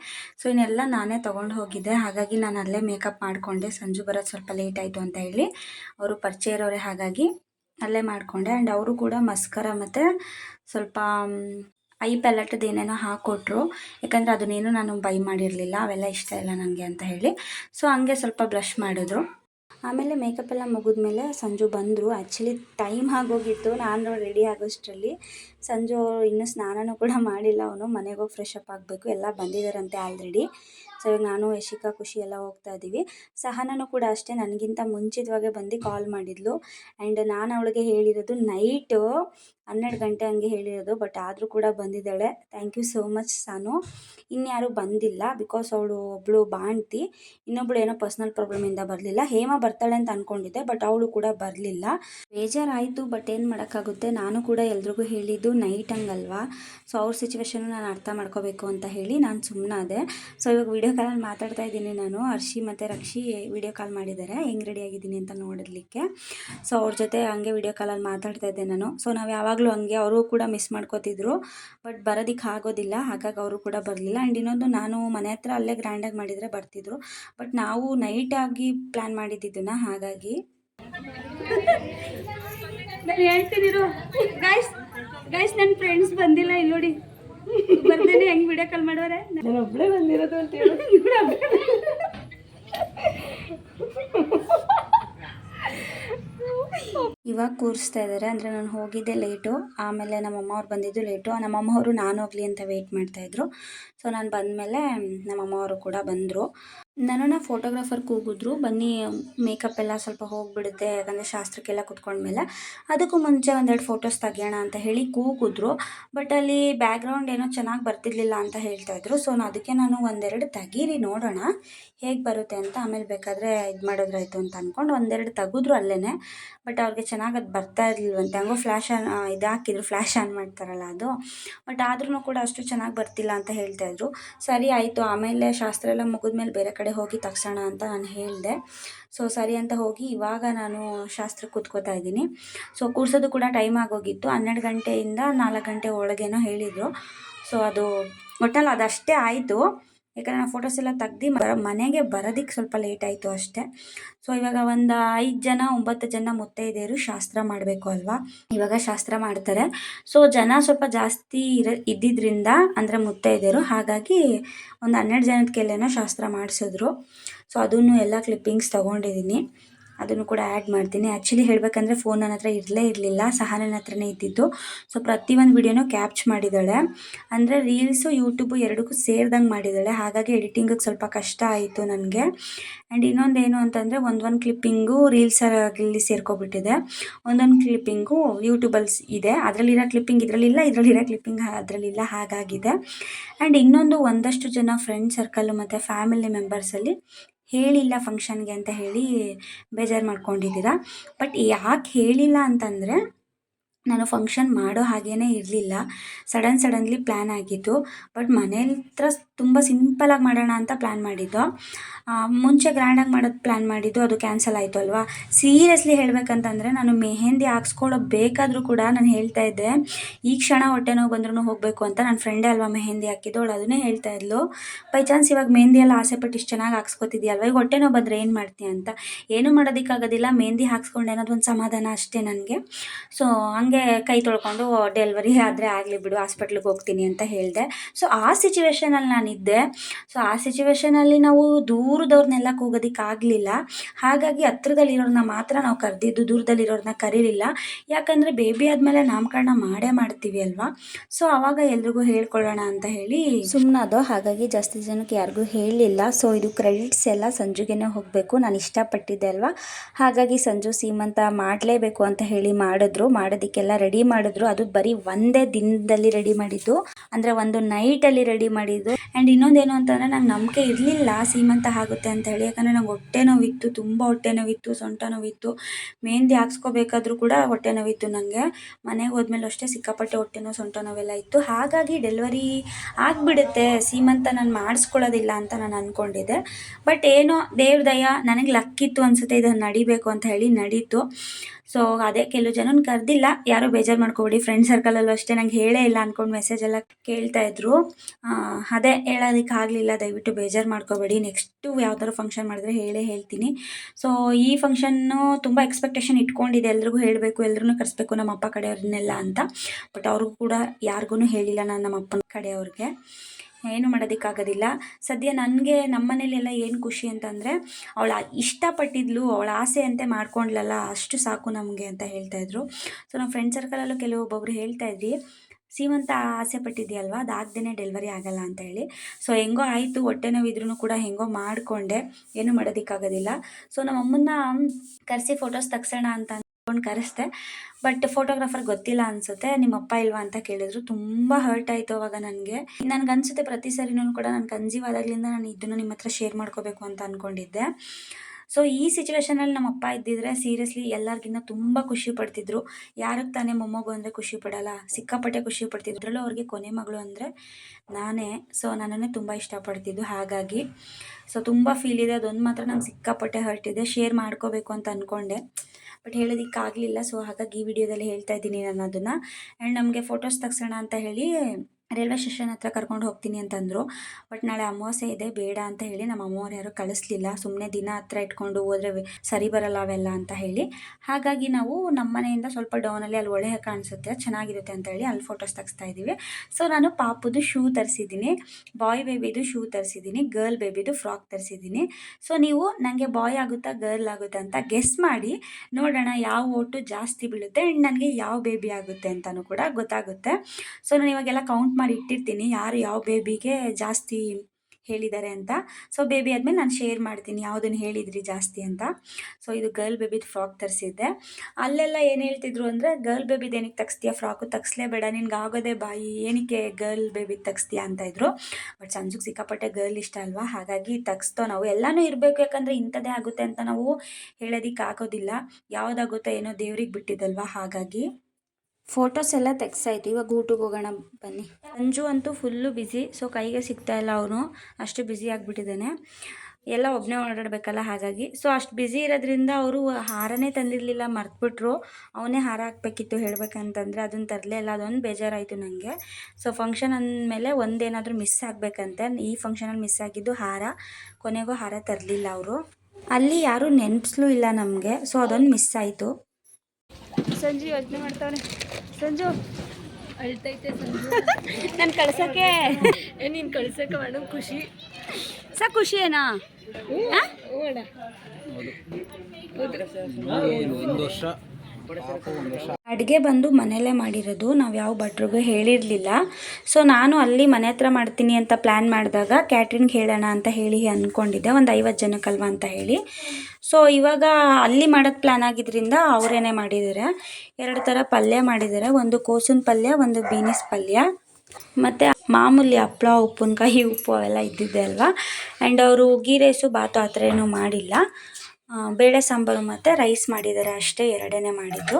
ಸೊ ಇನ್ನೆಲ್ಲ ನಾನೇ ತೊಗೊಂಡು ಹೋಗಿದ್ದೆ. ಹಾಗಾಗಿ ನಾನು ಅಲ್ಲೇ ಮೇಕಪ್ ಮಾಡಿಕೊಂಡೆ. ಸಂಜು ಬರೋದು ಸ್ವಲ್ಪ ಲೇಟ್ ಆಯಿತು ಅಂತ ಹೇಳಿ ಅವರು ಪರಿಚಯ ಇರೋರೆ, ಹಾಗಾಗಿ ಅಲ್ಲೇ ಮಾಡಿಕೊಂಡೆ. ಆ್ಯಂಡ್ ಅವರು ಕೂಡ ಮಸ್ಕರ ಮತ್ತು ಸ್ವಲ್ಪ ಐ ಪ್ಯಾಲೆಟದ್ದು ಏನೇನೋ ಹಾಕ್ಕೊಟ್ರು ಯಾಕಂದರೆ ಅದನ್ನೇನು ನಾನು ಬೈ ಮಾಡಿರಲಿಲ್ಲ. ಅವೆಲ್ಲ ಇಷ್ಟ ಇಲ್ಲ ನನಗೆ ಅಂತ ಹೇಳಿ. ಸೊ ಹಂಗೆ ಸ್ವಲ್ಪ ಬ್ಲಷ್ ಮಾಡಿದ್ರು. ಆಮೇಲೆ ಮೇಕಪ್ ಎಲ್ಲ ಮುಗಿದ್ಮೇಲೆ ಸಂಜು ಬಂದರು. ಆ್ಯಕ್ಚುಲಿ ಟೈಮ್ ಆಗೋಗಿತ್ತು. ನಾನು ರೆಡಿ ಆಗೋಷ್ಟರಲ್ಲಿ ಸಂಜು ಇನ್ನೂ ಸ್ನಾನನೂ ಕೂಡ ಮಾಡಿಲ್ಲ. ಅವನು ಮನೆಗೆ ಹೋಗಿ ಫ್ರೆಶ್ ಅಪ್ ಆಗಬೇಕು. ಎಲ್ಲ ಬಂದಿದ್ದಾರಂತೆ ಆಲ್ರೆಡಿ ಸೊ ಇವಾಗ ನಾನು, ಯಶಿಕಾ, ಖುಷಿ ಎಲ್ಲ ಹೋಗ್ತಾ ಇದ್ದೀವಿ ಸಹನನೂ ಕೂಡ ಅಷ್ಟೇ. ನನಗಿಂತ ಮುಂಚಿತವಾಗೆ ಬಂದು ಕಾಲ್ ಮಾಡಿದ್ಲು. ಆ್ಯಂಡ್ ನಾನು ಅವಳಿಗೆ ಹೇಳಿರೋದು ನೈಟು ಹನ್ನೆರಡು ಗಂಟೆ ಹಂಗೆ ಹೇಳಿರೋದು ಬಟ್ ಆದರೂ ಕೂಡ ಬಂದಿದ್ದಾಳೆ. Thank you so much Sanu. ಇನ್ಯಾರೂ ಬಂದಿಲ್ಲ ಬಿಕಾಸ್ ಅವಳು ಒಬ್ಬಳು ಬಾಣ್ತಿ. ಇನ್ನೊಬ್ಳು ಏನೋ ಪರ್ಸ್ನಲ್ ಪ್ರಾಬ್ಲಮಿಂದ ಬರಲಿಲ್ಲ. ಹೇಮ ಬರ್ತಾಳೆ ಅಂತ ಅಂದ್ಕೊಂಡಿದ್ದೆ ಬಟ್ ಅವಳು ಕೂಡ ಬರಲಿಲ್ಲ. ಬೇಜಾರಾಯಿತು ಬಟ್ ಏನು ಮಾಡೋಕ್ಕಾಗುತ್ತೆ? ನಾನು ಕೂಡ ಎಲ್ರಿಗೂ ಹೇಳಿದ್ದು ನೈಟ್ ಹಂಗಲ್ವಾ? ಸೊ ಅವ್ರ ಸಿಚುವೇಶನ್ ನಾನು ಅರ್ಥ ಮಾಡ್ಕೋಬೇಕು ಅಂತ ಹೇಳಿ ನಾನು ಸುಮ್ಮನಾದೆ ಸೊ ಇವಾಗ ವಿಡಿಯೋ ಕಾಲಲ್ಲಿ ಮಾತಾಡ್ತಾ ಇದ್ದೀನಿ ನಾನು. ಹರ್ಷಿ ಮತ್ತು ರಕ್ಷಿ ವಿಡಿಯೋ ಕಾಲ್ ಮಾಡಿದ್ದಾರೆ. ಹೆಂಗೆ ರೆಡಿ ಆಗಿದ್ದೀನಿ ಅಂತ ನೋಡಲಿಕ್ಕೆ ಸೊ ಅವ್ರ ಜೊತೆ ಹಂಗೆ ವಿಡಿಯೋ ಕಾಲಲ್ಲಿ ಮಾತಾಡ್ತಾ ಇದ್ದೆ ನಾನು. ಸೊ ನಾವು ಯಾವಾಗಲೂ ಹಂಗೆ ಅವರು ಕೂಡ ಮಿಸ್ ಮಾಡ್ಕೋತಿದ್ರು. ಬಟ್ ಬರೋದಕ್ಕೆ ಆಗೋದಿಲ್ಲ ಹಾಗಾಗಿ ಅವರು ಕೂಡ ಬರಲಿಲ್ಲ. ಆ್ಯಂಡ್ ಇನ್ನೊಂದು ನಾನು ಮನೆ ಹತ್ರ ಅಲ್ಲೇ ಗ್ರ್ಯಾಂಡಾಗಿ ಮಾಡಿದರೆ ಬರ್ತಿದ್ರು. ಬಟ್ ನಾವು ನೈಟಾಗಿ ಪ್ಲ್ಯಾನ್ ಮಾಡಿದ್ದಿದ್ದನ್ನ ಹಾಗಾಗಿ. ನಾನು ಹೇಳ್ತೀನಿರು ಗೈಸ್ ಗೈಸ್ ನನ್ನ ಫ್ರೆಂಡ್ಸ್ ಬಂದಿಲ್ಲ ಇಲ್ಲಿ ನೋಡಿ. ಬರ್ದೇನೆ ಹೆಂಗೆ ವಿಡಿಯೋ ಕಾಲ್ ಮಾಡೋರೆ? ನಾನು ಒಬ್ಬಳೇ ಬಂದಿರೋದು ಅಂತ ಹೇಳಿ. ಇವಾಗ ಕೂರಿಸ್ತಾ ಇದ್ದಾರೆ ಅಂದರೆ ನಾನು ಹೋಗಿದ್ದೆ ಲೇಟು ಆಮೇಲೆ ನಮ್ಮಮ್ಮ ಅವ್ರು ಬಂದಿದ್ದು ಲೇಟು ನಮ್ಮಮ್ಮ ಅವರು ನಾನು ಹೋಗಲಿ ಅಂತ ವೆಯ್ಟ್ ಮಾಡ್ತಾಯಿದ್ರು ಸೊ ನಾನು ಬಂದಮೇಲೆ ನಮ್ಮಮ್ಮ ಅವರು ಕೂಡ ಬಂದರು. ನನ್ನನ್ನು ಫೋಟೋಗ್ರಾಫರ್ ಕೂಗಿದ್ರು. ಬನ್ನಿ ಮೇಕಪ್ ಎಲ್ಲ ಸ್ವಲ್ಪ ಹೋಗಿಬಿಡುತ್ತೆ. ಯಾಕಂದರೆ ಶಾಸ್ತ್ರಕ್ಕೆಲ್ಲ ಕುತ್ಕೊಂಡ್ಮೇಲೆ. ಅದಕ್ಕೂ ಮುಂಚೆ ಒಂದೆರಡು ಫೋಟೋಸ್ ತೆಗಿಯೋಣ ಅಂತ ಹೇಳಿ ಕೂಗಿದ್ರು. ಬಟ್ ಅಲ್ಲಿ ಬ್ಯಾಕ್ಗ್ರೌಂಡ್ ಏನೋ ಚೆನ್ನಾಗಿ ಬರ್ತಿರ್ಲಿಲ್ಲ ಅಂತ ಹೇಳ್ತಾಯಿದ್ರು ಸೊ ನಾನು ಅದಕ್ಕೆ ನಾನು ಒಂದೆರಡು ತೆಗೀರಿ ನೋಡೋಣ. ಹೇಗೆ ಬರುತ್ತೆ ಅಂತ ಆಮೇಲೆ ಬೇಕಾದರೆ ಇದು ಮಾಡಿದ್ರಾಯ್ತು ಅಂತ ಅಂದ್ಕೊಂಡು ಒಂದೆರಡು ತೆಗೆದ್ರು ಅಲ್ಲೇ ಬಟ್ ಅವ್ರಿಗೆ ಚೆನ್ನಾಗಿ ಅದು ಬರ್ತಾ ಇರಲಿಲ್ವಂತೆ. ಹಂಗೋ ಫ್ಲ್ಯಾಶ್ ಆನ್ ಇದು ಹಾಕಿದ್ರು ಫ್ಲ್ಯಾಶ್ ಆನ್ ಮಾಡ್ತಾರಲ್ಲ ಅದು. ಬಟ್ ಆದ್ರೂ ಕೂಡ ಅಷ್ಟು ಚೆನ್ನಾಗಿ ಬರ್ತಿಲ್ಲ ಅಂತ ಹೇಳ್ತಾಯಿದ್ರು ಸರಿ, ಆಯಿತು. ಆಮೇಲೆ ಶಾಸ್ತ್ರ ಎಲ್ಲ ಮುಗಿದ್ಮೇಲೆ ಬೇರೆ ಕಡೆ ಹೋಗಿ ತಗ್ಸೋಣ ಅಂತ ನಾನು ಹೇಳಿದೆ. ಸೊ, ಸರಿ ಅಂತ ಹೋಗಿ ಇವಾಗ ನಾನು ಶಾಸ್ತ್ರ ಕೂತ್ಕೋತಾ ಇದ್ದೀನಿ. ಸೊ, ಕೂರ್ಸೋದು ಕೂಡ ಟೈಮ್ ಆಗೋಗಿತ್ತು. ಹನ್ನೆರಡು ಗಂಟೆಯಿಂದ ನಾಲ್ಕು ಗಂಟೆ ಒಳಗೇನೋ ಹೇಳಿದರು. ಸೊ, ಅದು ಒಟ್ಟಲ್ಲಿ ಅದಷ್ಟೇ ಆಯಿತು. ಯಾಕಂದರೆ ನಾನು ಫೋಟೋಸ್ ಎಲ್ಲ ತೆಗ್ದು ಬರೋ ಮನೆಗೆ ಬರೋದಕ್ಕೆ ಸ್ವಲ್ಪ ಲೇಟ್ ಆಯಿತು ಅಷ್ಟೇ. ಸೊ ಇವಾಗ ಒಂದು ಐದು ಜನ, ಒಂಬತ್ತು ಜನ ಮುತ್ತೈದೆಯರು ಶಾಸ್ತ್ರ ಮಾಡಬೇಕು ಅಲ್ವಾ? ಇವಾಗ ಶಾಸ್ತ್ರ ಮಾಡ್ತಾರೆ. ಸೊ ಜನ ಸ್ವಲ್ಪ ಜಾಸ್ತಿ ಇರ ಇದ್ದಿದ್ದರಿಂದ ಅಂದರೆ ಮುತ್ತೈದೆಯರು, ಹಾಗಾಗಿ ಒಂದು ಹನ್ನೆರಡು ಜನದ ಕೈಲೇನೋ ಶಾಸ್ತ್ರ ಮಾಡಿಸಿದ್ರು. ಸೊ ಅದನ್ನು ಎಲ್ಲ ಕ್ಲಿಪ್ಪಿಂಗ್ಸ್ ತೊಗೊಂಡಿದ್ದೀನಿ ಅದನ್ನು ಕೂಡ ಆ್ಯಡ್ ಮಾಡ್ತೀನಿ. ಆ್ಯಕ್ಚುಲಿ ಹೇಳಬೇಕಂದ್ರೆ ಫೋನ್ ನನ್ನ ಹತ್ರ ಇರಲೇ ಇರಲಿಲ್ಲ. ಸಹ ನನ್ನ ಹತ್ರನೇ ಇದ್ದಿದ್ದು. ಸೊ ಪ್ರತಿಯೊಂದು ವಿಡಿಯೋನೂ ಕ್ಯಾಪ್ಚ್ ಮಾಡಿದ್ದಾಳೆ. ಅಂದರೆ ರೀಲ್ಸು ಯೂಟ್ಯೂಬು ಎರಡಕ್ಕೂ ಸೇರ್ದಂಗೆ ಮಾಡಿದ್ದಾಳೆ. ಹಾಗಾಗಿ ಎಡಿಟಿಂಗಿಗೆ ಸ್ವಲ್ಪ ಕಷ್ಟ ಆಯಿತು ನನಗೆ. ಆ್ಯಂಡ್ ಇನ್ನೊಂದು ಏನು ಅಂತಂದರೆ ಒಂದೊಂದು ಕ್ಲಿಪ್ಪಿಂಗು ರೀಲ್ಸಲ್ಲಿ ಸೇರ್ಕೊಬಿಟ್ಟಿದೆ. ಒಂದೊಂದು ಕ್ಲಿಪ್ಪಿಂಗು ಯೂಟ್ಯೂಬಲ್ಸ್ ಇದೆ. ಅದರಲ್ಲಿರೋ ಕ್ಲಿಪ್ಪಿಂಗ್ ಇದರಲ್ಲಿಲ್ಲ, ಇದರಲ್ಲಿರೋ ಕ್ಲಿಪ್ಪಿಂಗ್ ಅದರಲ್ಲಿಲ್ಲ. ಹಾಗಾಗಿದೆ. ಆ್ಯಂಡ್ ಇನ್ನೊಂದು ಒಂದಷ್ಟು ಜನ ಫ್ರೆಂಡ್ ಸರ್ಕಲ್ಲು ಮತ್ತು ಫ್ಯಾಮಿಲಿ ಮೆಂಬರ್ಸಲ್ಲಿ ಹೇಳಿಲ್ಲ ಫಂಕ್ಷನ್ಗೆ ಅಂತ ಹೇಳಿ ಬೇಜಾರು ಮಾಡ್ಕೊಂಡಿದ್ದೀರಾ? ಬಟ್ ಯಾಕೆ ಹೇಳಿಲ್ಲ ಅಂತಂದರೆ ನಾನು ಫಂಕ್ಷನ್ ಮಾಡೋ ಹಾಗೇ ಇರಲಿಲ್ಲ. ಸಡನ್ ಸಡನ್ಲಿ ಪ್ಲ್ಯಾನ್ ಆಗಿತ್ತು. ಬಟ್ ಮನೇಲಿ ಹತ್ರ ತುಂಬ ಸಿಂಪಲಾಗಿ ಮಾಡೋಣ ಅಂತ ಪ್ಲ್ಯಾನ್ ಮಾಡಿದ್ದು. ಮುಂಚೆ ಗ್ರ್ಯಾಂಡಾಗಿ ಮಾಡೋದು ಪ್ಲ್ಯಾನ್ ಮಾಡಿದ್ದು ಅದು ಕ್ಯಾನ್ಸಲ್ ಆಯಿತು ಅಲ್ವಾ? ಸೀರಿಯಸ್ಲಿ ಹೇಳಬೇಕಂತಂದರೆ ನಾನು ಮೆಹೆಂದಿ ಹಾಕ್ಸ್ಕೊಳ್ಳೋ ಬೇಕಾದರೂ ಕೂಡ ನಾನು ಹೇಳ್ತಾ ಇದ್ದೆ. ಈ ಕ್ಷಣ ಹೊಟ್ಟೆ ನೋವು ಬಂದ್ರೂ ಹೋಗಬೇಕು ಅಂತ ನನ್ನ ಫ್ರೆಂಡೇ ಅಲ್ವಾ ಮೆಹೆಂದಿ ಹಾಕಿದ್ದು? ಅವಳು ಅದನ್ನೇ ಹೇಳ್ತಾ ಇದ್ಲು. ಬೈ ಚಾನ್ಸ್ ಇವಾಗ ಮೆಹಂದಿ ಎಲ್ಲ ಆಸೆ ಪಟ್ಟು ಇಷ್ಟು ಚೆನ್ನಾಗಿ ಅಲ್ವಾ? ಈಗ ಹೊಟ್ಟೆ ನೋವು ಬಂದರೆ ಏನು ಮಾಡ್ತೀಯ ಅಂತ. ಏನೂ ಮಾಡೋದಕ್ಕಾಗೋದಿಲ್ಲ. ಮೆಹಂದಿ ಹಾಕ್ಸ್ಕೊಂಡೆ ಅನ್ನೋದು ಒಂದು ಸಮಾಧಾನ ಅಷ್ಟೇ ನನಗೆ. ಸೊ ಹಂಗೆ ಕೈ ತೊಳ್ಕೊಂಡು ಡೆಲ್ವರಿ ಆದರೆ ಆಗಲಿ ಬಿಡು ಹಾಸ್ಪಿಟ್ಲಿಗೆ ಹೋಗ್ತೀನಿ ಅಂತ ಹೇಳಿದೆ. ಸೊ ಆ ಸಿಚುವೇಷನಲ್ಲಿ ನಾನಿದ್ದೆ. ಸೊ ಆ ಸಿಚುವೇಶನಲ್ಲಿ ನಾವು ದೂರದವ್ರನ್ನೆಲ್ಲ ಕೂಗೋದಕ್ಕಾಗಲಿಲ್ಲ ಹಾಗಾಗಿ ಹತ್ರದಲ್ಲಿರೋರನ್ನ ಮಾತ್ರ ನಾವು ಕರೆದಿದ್ದು ದೂರದಲ್ಲಿರೋರನ್ನ ಕರೀಲಿಲ್ಲ. ಯಾಕಂದರೆ ಬೇಬಿ ಆದಮೇಲೆ ನಾಮಕರಣ ಮಾಡೇ ಮಾಡ್ತೀವಿ ಅಲ್ವಾ? ಸೊ ಆವಾಗ ಎಲ್ರಿಗೂ ಹೇಳ್ಕೊಳ್ಳೋಣ ಅಂತ ಹೇಳಿ ಸುಮ್ಮನದು ಹಾಗಾಗಿ ಜಾಸ್ತಿ ಜನಕ್ಕೆ ಯಾರಿಗೂ ಹೇಳಲಿಲ್ಲ ಸೊ ಇದು ಕ್ರೆಡಿಟ್ಸ್ ಎಲ್ಲ ಸಂಜುಗೆನೇ ಹೋಗಬೇಕು. ನಾನು ಇಷ್ಟಪಟ್ಟಿದ್ದೆ ಅಲ್ವಾ? ಹಾಗಾಗಿ ಸಂಜು ಸೀಮಂತ ಮಾಡಲೇಬೇಕು ಅಂತ ಹೇಳಿ ಮಾಡಿದ್ರು. ಮಾಡೋದಕ್ಕೆಲ್ಲ ರೆಡಿ ಮಾಡಿದ್ರು. ಅದು ಬರೀ ಒಂದೇ ದಿನದಲ್ಲಿ ರೆಡಿ ಮಾಡಿದ್ದು. ಅಂದರೆ ಒಂದು ನೈಟಲ್ಲಿ ರೆಡಿ ಮಾಡಿದ್ದು. ಆ್ಯಂಡ್ ಇನ್ನೊಂದೇನು ಅಂತಂದರೆ ನಂಗೆ ನಂಬಿಕೆ ಇರಲಿಲ್ಲ. ಸೀಮಂತ ಆಗುತ್ತೆ ಅಂತ ಹೇಳಿ. ಯಾಕಂದರೆ ನಂಗೆ ಹೊಟ್ಟೆ ನೋವಿತ್ತು. ತುಂಬ ಹೊಟ್ಟೆ ನೋವಿತ್ತು. ಸೊಂಟ ನೋವಿತ್ತು. ಮೆಹಂದಿ ಹಾಕ್ಸ್ಕೋಬೇಕಾದ್ರೂ ಕೂಡ ಹೊಟ್ಟೆ ನೋವಿತ್ತು ನನಗೆ ಮನೆಗೆ ಹೋದ್ಮೇಲೆ ಅಷ್ಟೇ ಸಿಕ್ಕಾಪಟ್ಟೆ ಹೊಟ್ಟೆ ನೋವು, ಸೊಂಟ ನೋವೆಲ್ಲ ಇತ್ತು. ಹಾಗಾಗಿ ಡೆಲಿವರಿ ಆಗಿಬಿಡುತ್ತೆ. ಸೀಮಂತ ನಾನು ಮಾಡಿಸ್ಕೊಳ್ಳೋದಿಲ್ಲ ಅಂತ ನಾನು ಅಂದ್ಕೊಂಡಿದ್ದೆ ಬಟ್ ಏನೋ ದೇವ್ರ ನನಗೆ ಲಕ್ಕಿತ್ತು ಅನಿಸುತ್ತೆ. ಇದನ್ನು ನಡಿಬೇಕು ಅಂತ ಹೇಳಿ ನಡೀತು. ಸೊ ಅದೇ ಕೆಲವು ಜನನ ಕರೆದಿಲ್ಲ. ಯಾರೂ ಬೇಜಾರು ಮಾಡ್ಕೊಬೇಡಿ. ಫ್ರೆಂಡ್ ಸರ್ಕಲಲ್ಲೂ ಅಷ್ಟೇ. ನಂಗೆ ಹೇಳೇ ಇಲ್ಲ ಅಂದ್ಕೊಂಡು ಮೆಸೇಜ್ ಎಲ್ಲ ಕೇಳ್ತಾ ಇದ್ರು. ಅದೇ ಹೇಳೋದಕ್ಕೆ ಆಗಲಿಲ್ಲ. ದಯವಿಟ್ಟು ಬೇಜಾರು ಮಾಡ್ಕೋಬೇಡಿ. ನೆಕ್ಸ್ಟು ಯಾವ್ದಾದ್ರು ಫಂಕ್ಷನ್ ಮಾಡಿದ್ರೆ ಹೇಳೇ ಹೇಳ್ತೀನಿ. ಸೊ ಈ ಫಂಕ್ಷನ್ನು ತುಂಬ ಎಕ್ಸ್ಪೆಕ್ಟೇಷನ್ ಇಟ್ಕೊಂಡಿದೆ. ಎಲ್ರಿಗೂ ಹೇಳಬೇಕು. ಎಲ್ರೂ ಕರೆಸ್ಬೇಕು. ನಮ್ಮ ಅಪ್ಪ ಕಡೆಯವ್ರನ್ನೆಲ್ಲ ಅಂತ. ಬಟ್ ಅವ್ರಿಗೂ ಕೂಡ ಯಾರಿಗೂ ಹೇಳಿಲ್ಲ ನಾನು ನಮ್ಮ ಅಪ್ಪನ ಕಡೆಯವ್ರಿಗೆ. ಏನು ಮಾಡೋದಕ್ಕಾಗೋದಿಲ್ಲ. ಸದ್ಯ ನನಗೆ ನಮ್ಮ ಮನೇಲೆಲ್ಲ ಏನು ಖುಷಿ ಅಂತಂದರೆ, ಅವಳ ಇಷ್ಟಪಟ್ಟಿದ್ಲು, ಅವಳ ಆಸೆಯಂತೆ ಮಾಡ್ಕೊಂಡ್ಲಲ್ಲ, ಅಷ್ಟು ಸಾಕು ನಮಗೆ ಅಂತ ಹೇಳ್ತಾಯಿದ್ರು ಸೊ ನಮ್ಮ ಫ್ರೆಂಡ್ ಸರ್ಕಲಲ್ಲೂ ಕೆಲವೊಬ್ಬೊಬ್ರು ಹೇಳ್ತಾ ಇದ್ರಿ, ಸೀಮಂತ ಆಸೆ ಪಟ್ಟಿದ್ಯಲ್ವಾ ಅದಾಗ್ದೇ ಡೆಲಿವರಿ ಆಗಲ್ಲ ಅಂತ ಹೇಳಿ. ಸೊ ಹೆಂಗೋ ಆಯಿತು, ಹೊಟ್ಟೆ ನೋವಿದ್ರೂ ಕೂಡ ಹೆಂಗೋ ಮಾಡಿಕೊಂಡೆ, ಏನು ಮಾಡೋದಕ್ಕಾಗೋದಿಲ್ಲ. ಸೊ ನಮ್ಮ ಅಮ್ಮನ್ನ ಕರೆಸಿ ಫೋಟೋಸ್ ತೆಗ್ಸೋಣ ಅಂತ ಅಂದ್ಕೊಂಡು ಕರೆಸ್ದೆ. ಬಟ್ ಫೋಟೋಗ್ರಾಫರ್ ಗೊತ್ತಿಲ್ಲ ಅನ್ಸುತ್ತೆ. ನಿಮ್ಮ ಅಪ್ಪ ಇಲ್ವಾ? ಅಂತ ಕೇಳಿದ್ರು. ತುಂಬ ಹರ್ಟ್ ಆಯ್ತು ಅವಾಗ ನನಗೆ. ನನಗೆ ಅನ್ಸುತ್ತೆ ಪ್ರತಿ ಸರಿನೂ ಕೂಡ ನಾನು ಕನ್ಸೀವ್ ಆದಾಗಲಿಂದ ನಾನು ಇದನ್ನು ನಿಮ್ಮ ಹತ್ರ ಶೇರ್ ಮಾಡ್ಕೋಬೇಕು ಅಂತ ಅನ್ಕೊಂಡಿದ್ದೆ. ಸೊ ಈ ಸಿಚುವೇಶನಲ್ಲಿ ನಮ್ಮ ಅಪ್ಪ ಇದ್ದಿದ್ರೆ ಸೀರಿಯಸ್ಲಿ ಎಲ್ಲರಿಗಿನ್ನ ತುಂಬ ಖುಷಿ ಪಡ್ತಿದ್ರು. ಯಾರಿಗೆ ತಾನೇ ಮೊಮ್ಮಗು ಅಂದರೆ ಖುಷಿ ಪಡಲ್ಲ, ಸಿಕ್ಕಾಪಟ್ಟೆ ಖುಷಿ ಪಡ್ತಿದ್ರು. ಅದರಲ್ಲೂ ಅವ್ರಿಗೆ ಕೊನೆ ಮಗಳು ಅಂದರೆ ನಾನೇ. ಸೊ ನನ್ನನ್ನೇ ತುಂಬ ಇಷ್ಟಪಡ್ತಿದ್ದು ಹಾಗಾಗಿ. ಸೊ ತುಂಬ ಫೀಲ್ ಇದೆ. ಅದೊಂದು ಮಾತ್ರ ನಂಗೆ ಸಿಕ್ಕಾಪಟ್ಟೆ ಹರ್ಟ್ ಇದೆ. ಶೇರ್ ಮಾಡ್ಕೋಬೇಕು ಅಂತ ಅಂದ್ಕೊಂಡೆ ಬಟ್ ಹೇಳೋದಕ್ಕಾಗಲಿಲ್ಲ ಸೊ ಹಾಗಾಗಿ ಈ ವಿಡಿಯೋದಲ್ಲಿ ಹೇಳ್ತಾ ಇದ್ದೀನಿ ನಾನು ಅದನ್ನು. ಆ್ಯಂಡ್ ನಮಗೆ ಫೋಟೋಸ್ ತೆಗ್ಸೋಣ ಅಂತ ಹೇಳಿ ರೈಲ್ವೆ ಸ್ಟೇಷನ್ ಹತ್ರ ಕರ್ಕೊಂಡು ಹೋಗ್ತೀನಿ ಅಂತಂದರು. ಬಟ್ ನಾಳೆ ಅಮಾವಾಸ್ಯೆ ಇದೆ, ಬೇಡ ಅಂತ ಹೇಳಿ ನಮ್ಮ ಅಮ್ಮವ್ರು ಯಾರು ಕಳಿಸ್ಲಿಲ್ಲ. ಸುಮ್ಮನೆ ದಿನ ಹತ್ರ ಇಟ್ಕೊಂಡು ಹೋದರೆ ಸರಿ ಬರಲ್ಲ ಅವೆಲ್ಲ ಅಂತ ಹೇಳಿ. ಹಾಗಾಗಿ ನಾವು ನಮ್ಮ ಮನೆಯಿಂದ ಸ್ವಲ್ಪ ಡೌನಲ್ಲಿ ಅಲ್ಲಿ ಒಳ್ಳೆಯ ಕಾಣಿಸುತ್ತೆ, ಚೆನ್ನಾಗಿರುತ್ತೆ ಅಂತ ಹೇಳಿ ಅಲ್ಲಿ ಫೋಟೋಸ್ ತೆಗಿಸ್ತಾ ಇದ್ದೀವಿ. ಸೊ ನಾನು ಪಾಪುದು ಶೂ ತರಿಸಿದ್ದೀನಿ. ಬಾಯ್ ಬೇಬಿದು ಶೂ ತರಿಸಿದ್ದೀನಿ ಗರ್ಲ್ ಬೇಬಿದು ಫ್ರಾಕ್ ತರಿಸಿದ್ದೀನಿ. ಸೊ ನೀವು ನನಗೆ ಬಾಯ್ ಆಗುತ್ತಾ ಗರ್ಲ್ ಆಗುತ್ತಾ ಅಂತ ಗೆಸ್ ಮಾಡಿ ನೋಡೋಣ ಯಾವ ಓಟು ಜಾಸ್ತಿ ಬೀಳುತ್ತೆ ಆ್ಯಂಡ್ ನನಗೆ ಯಾವ ಬೇಬಿ ಆಗುತ್ತೆ ಅಂತಲೂ ಕೂಡ ಗೊತ್ತಾಗುತ್ತೆ. ಸೊ ನಾನು ಇವಾಗೆಲ್ಲ ಕೌಂಟ್ ಮಾಡಿ ಇಟ್ಟಿರ್ತೀನಿ. ಯಾರು ಯಾವ ಬೇಬಿಗೆ ಜಾಸ್ತಿ ಹೇಳಿದ್ದಾರೆ ಅಂತ. ಸೊ ಬೇಬಿ ಆದಮೇಲೆ ನಾನು ಶೇರ್ ಮಾಡ್ತೀನಿ. ಯಾವುದನ್ನು ಹೇಳಿದ್ರಿ ಜಾಸ್ತಿ ಅಂತ. ಸೊ ಇದು ಗರ್ಲ್ ಬೇಬಿದು ಫ್ರಾಕ್ ತರಿಸಿದ್ದೆ. ಅಲ್ಲೆಲ್ಲ ಏನು ಹೇಳ್ತಿದ್ರು ಅಂದರೆ ಗರ್ಲ್ ಬೇಬಿದು ಏನಕ್ಕೆ ತಗಿಸ್ತೀಯಾ? ಫ್ರಾಕು ತೆಗ್ಸ್ಲೇಬೇಡ. ನಿನ್ಗೆ ಆಗೋದೇ ಬಾಯಿ. ಏನಕ್ಕೆ ಗರ್ಲ್ ಬೇಬಿದು ತೆಗ್ಸ್ತೀಯ? ಅಂತ ಇದ್ರು. ಬಟ್ ಸಂಜುಗೆ ಸಿಕ್ಕಾಪಟ್ಟೆ ಗರ್ಲ್ ಇಷ್ಟ ಅಲ್ವಾ? ಹಾಗಾಗಿ ತಗ್ಸ್ತೋ ನಾವು. ಎಲ್ಲನೂ ಇರಬೇಕು. ಯಾಕಂದರೆ ಇಂಥದ್ದೇ ಆಗುತ್ತೆ ಅಂತ ನಾವು ಹೇಳೋದಿಕ್ಕೆ ಆಗೋದಿಲ್ಲ. ಯಾವುದಾಗುತ್ತೋ ಏನೋ ದೇವ್ರಿಗೆ ಬಿಟ್ಟಿದ್ದಲ್ವಾ? ಹಾಗಾಗಿ ಫೋಟೋಸ್ ಎಲ್ಲ ತೆಗ್ಸಾಯ್ತು. ಇವಾಗ ಊಟಕ್ಕೆ ಹೋಗೋಣ ಬನ್ನಿ. ಅಂಜು ಅಂತೂ ಫುಲ್ಲು ಬ್ಯುಸಿ ಸೊ ಕೈಗೆ ಸಿಗ್ತಾ ಇಲ್ಲ ಅವನು. ಅಷ್ಟು ಬ್ಯುಸಿ ಆಗಿಬಿಟ್ಟಿದ್ದಾನೆ. ಎಲ್ಲ ಒಬ್ಬನೇ ಓಡಾಡಬೇಕಲ್ಲ ಹಾಗಾಗಿ. ಸೊ ಅಷ್ಟು ಬ್ಯುಸಿ ಇರೋದ್ರಿಂದ ಅವರು ಹಾರನೇ ತಂದಿರಲಿಲ್ಲ, ಮರ್ತ್ಬಿಟ್ರು. ಅವನೇ ಹಾರ ಹಾಕ್ಬೇಕಿತ್ತು ಹೇಳಬೇಕಂತಂದರೆ ಅದನ್ನು ತರಲೇ ಇಲ್ಲ. ಅದೊಂದು ಬೇಜಾರಾಯಿತು ನನಗೆ ಸೊ ಫಂಕ್ಷನ್ ಅಂದಮೇಲೆ ಒಂದೇನಾದರೂ ಮಿಸ್ ಆಗಬೇಕಂತೆ. ಈ ಫಂಕ್ಷನಲ್ಲಿ ಮಿಸ್ ಆಗಿದ್ದು ಹಾರ. ಕೊನೆಗೂ ಹಾರ ತರಲಿಲ್ಲ ಅವರು. ಅಲ್ಲಿ ಯಾರೂ ನೆನಪಿಸ್ಲೂ ಇಲ್ಲ ನಮಗೆ. ಸೊ ಅದೊಂದು ಮಿಸ್ ಆಯಿತು. ಸಂಜು ಯೋಚನೆ ಮಾಡ್ತಾವನೆ. ಸಂಜು. ಅಳ್ತೈತೆ ಸಂಜು. ನಾನು ಕಳ್ಸೋಕ್ಕೆ. ಏ ನೀನು ಕಳ್ಸಕ್ಕೆ ಮೇಡಮ್ ಖುಷಿ. ಸ ಖುಷಿ ಏನಾ? ಒಂದು ವರ್ಷ. ಅಡುಗೆ ಬಂದು ಮನೆಯಲ್ಲೇ ಮಾಡಿರೋದು. ನಾವು ಯಾವ ಭಟ್ರಿಗೂ ಹೇಳಿರಲಿಲ್ಲ. ಸೊ ನಾನು ಅಲ್ಲಿ ಮನೆ ಹತ್ರ ಮಾಡ್ತೀನಿ ಅಂತ ಪ್ಲ್ಯಾನ್ ಮಾಡಿದಾಗ ಕ್ಯಾಟ್ರಿಂಗ್ ಹೇಳೋಣ ಅಂತ ಹೇಳಿ ಅಂದ್ಕೊಂಡಿದ್ದೆ ಒಂದು ಐವತ್ತು ಜನಕ್ಕಲ್ವಾ ಅಂತ ಹೇಳಿ. ಸೊ ಇವಾಗ ಅಲ್ಲಿ ಮಾಡೋದು ಪ್ಲ್ಯಾನ್ ಆಗಿದ್ದರಿಂದ ಅವರೇನೆ ಮಾಡಿದ್ದಾರೆ ಎರಡು ಥರ ಪಲ್ಯ ಮಾಡಿದ್ದಾರೆ ಒಂದು ಕೋಸಿನ ಪಲ್ಯ, ಒಂದು ಬೀನಿಸ್ ಪಲ್ಯ. ಮತ್ತು ಮಾಮೂಲಿ ಹಪ್ಳ, ಉಪ್ಪಿನಕಾಯಿ, ಉಪ್ಪು ಅವೆಲ್ಲ ಇದ್ದಿದ್ದೆ ಅಲ್ವಾ? ಆ್ಯಂಡ್ ಅವರು ಗೀ ರೈಸು ಬಾತು ಆ ಥರ ಮಾಡಿಲ್ಲ. ಬೇಳೆ ಸಾಂಬಾರು ಮತ್ತು ರೈಸ್ ಮಾಡಿದ್ದಾರೆ ಅಷ್ಟೇ ಎರಡನೇ ಮಾಡಿದ್ದು.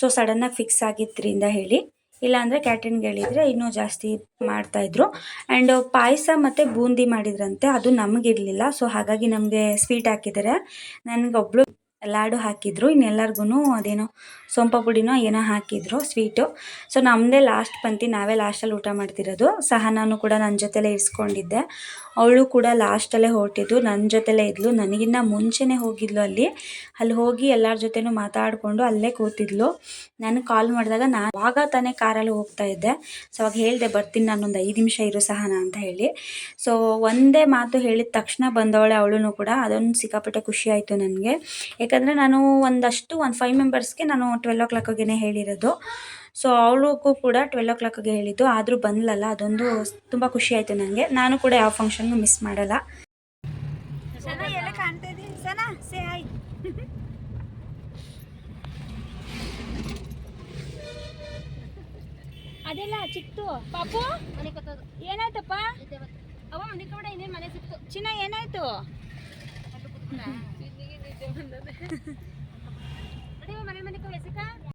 ಸೊ ಸಡನ್ನಾಗಿ ಫಿಕ್ಸ್ ಆಗಿದ್ದರಿಂದ ಹೇಳಿ. ಇಲ್ಲಾಂದರೆ ಕ್ಯಾಟ್ರಿಂಗ್ ಹೇಳಿದರೆ ಇನ್ನೂ ಜಾಸ್ತಿ ಮಾಡ್ತಾಯಿದ್ರು ಆ್ಯಂಡ್ ಪಾಯಸ ಮತ್ತು ಬೂಂದಿ ಮಾಡಿದ್ರಂತೆ, ಅದು ನಮಗಿರಲಿಲ್ಲ ಸೊ ಹಾಗಾಗಿ ನಮಗೆ ಸ್ವೀಟ್ ಹಾಕಿದ್ದಾರೆ ನನಗೊಬ್ಳು ಲಾಡು ಹಾಕಿದ್ರು ಇನ್ನೆಲ್ಲರ್ಗೂ ಅದೇನೋ ಸೊಂಪ ಪುಡಿನೋ ಏನೋ ಹಾಕಿದ್ರು, ಸ್ವೀಟು. ಸೊ ನಮ್ಮದೇ ಲಾಸ್ಟ್ ಪಂಕ್ತಿ ನಾವೇ ಲಾಸ್ಟಲ್ಲಿ ಊಟ ಮಾಡ್ತಿರೋದು. ಸಹನಾನು ಕೂಡ ನನ್ನ ಜೊತೆಲೇ ಇರಿಸ್ಕೊಂಡಿದ್ದೆ. ಅವಳು ಕೂಡ ಲಾಸ್ಟಲ್ಲೇ ಹೊರಟಿದ್ದು ನನ್ನ ಜೊತೆಲೇ ಇದ್ಲು. ನನಗಿನ್ನ ಮುಂಚೆನೇ ಹೋಗಿದ್ಲು ಅಲ್ಲಿ. ಅಲ್ಲಿ ಹೋಗಿ ಎಲ್ಲರ ಜೊತೆನೂ ಮಾತಾಡಿಕೊಂಡು ಅಲ್ಲೇ ಕೂತಿದ್ಲು. ನಾನು ಕಾಲ್ ಮಾಡಿದಾಗ ನಾನು ಆವಾಗ ತಾನೇ ಕಾರಲ್ಲಿ ಹೋಗ್ತಾ ಇದ್ದೆ. ಸೊ ಅವಾಗ ಹೇಳಿದೆ, ಬರ್ತೀನಿ ನಾನೊಂದು ಐದು ನಿಮಿಷ ಇರು ಸಹನ ಅಂತ ಹೇಳಿ. ಸೊ ಒಂದೇ ಮಾತು ಹೇಳಿದ ತಕ್ಷಣ ಬಂದವಳೆ ಅವಳು ಕೂಡ. ಅದೊಂದು ಸಿಕ್ಕಾಪಟ್ಟೆ ಖುಷಿ ಆಯಿತು ನನಗೆ. ಯಾಕಂದರೆ ನಾನು ಒಂದಷ್ಟು ಒಂದು ಫೈವ್ ಮೆಂಬರ್ಸ್ಗೆ ನಾನು ಟ್ವೆಲ್ ಓ ಕ್ಲಾಕಿಗೆ ಹೇಳಿರೋದು. ಸೊ ಅವಳಿಗೂ ಕೂಡ ಟ್ವೆಲ್ ಓ ಕ್ಲಾಕಿಗೆ ಹೇಳಿದ್ದು. ಆದರೂ ಬಂದ್ಲಲ್ಲ, ಅದೊಂದು ತುಂಬ ಖುಷಿ ಆಯಿತು ನನಗೆ ನಾನು ಕೂಡ ಯಾವ ಫಂಕ್ಷನ್ಗೂ ಮಿಸ್ ಮಾಡಲ್ಲ. ಅದೆಲ್ಲ ಚಿಕ್ತು ಪಾಪು, ಏನಾಯ್ತಪ್ಪ? ಅವ ಮನೆ ಕೂಡ ಇನ್ನೇನು ಮನೆ ಸಿಕ್ತು. ಚಿನ್ನ, ಏನಾಯ್ತು? ¿Qué onda? ¿Qué onda? ¿Qué onda?